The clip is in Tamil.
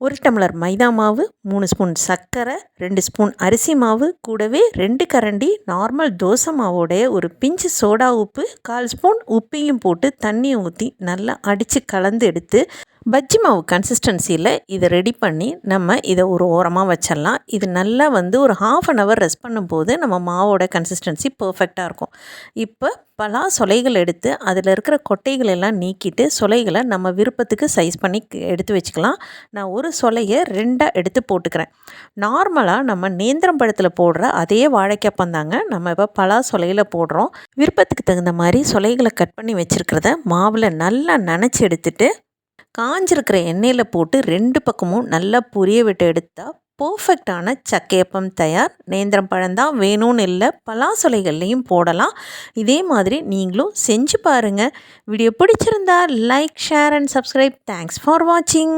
ஒரு டம்ளர் மைதா மாவு மூணு ஸ்பூன் சர்க்கரை ரெண்டு ஸ்பூன் அரிசி மாவு கூடவே ரெண்டு கரண்டி நார்மல் தோசை மாவோடைய ஒரு பிஞ்சு சோடா உப்பு கால் ஸ்பூன் உப்பையும் போட்டு தண்ணியை ஊற்றி நல்லா அடித்து கலந்து எடுத்து பஜ்ஜி மாவு கன்சிஸ்டன்சியில் இதை ரெடி பண்ணி நம்ம இதை ஒரு ஓரமாக வச்சிடலாம். இது நல்லா வந்து ஒரு ஹாஃப் அன் ஹவர் ரெஸ்ட் பண்ணும்போது நம்ம மாவோட கன்சிஸ்டன்சி பர்ஃபெக்டாக இருக்கும். இப்போ பலா சொலைகள் எடுத்து அதில் இருக்கிற கொட்டைகள் எல்லாம் நீக்கிட்டு சொலைகளை நம்ம விருப்பத்துக்கு சைஸ் பண்ணி எடுத்து வச்சுக்கலாம். நான் ஒரு சொலையை ரெண்டாக எடுத்து போட்டுக்கிறேன். நார்மலாக நம்ம நேந்திரம் பழத்தில் போடுற அதே வாழைக்கப்பந்தாங்க நம்ம இப்போ பலா சொலையில் போடுறோம். விருப்பத்துக்கு தகுந்த மாதிரி சொலைகளை கட் பண்ணி வச்சுருக்கிறத மாவில் நல்லா நனைச்சி எடுத்துட்டு காஞ்சிருக்கிற எண்ணெயில் போட்டு ரெண்டு பக்கமும் நல்லா புரிய விட்டு எடுத்தால் பர்ஃபெக்டான சக்கையப்பம் தயார். நேந்திரம் பழம்தான் வேணும்னு இல்லை பலாசொலைகள்லையும் போடலாம். இதே மாதிரி நீங்களும் செஞ்சு பாருங்கள் வீடியோ பிடிச்சிருந்தா like share and subscribe thanks for வாட்சிங்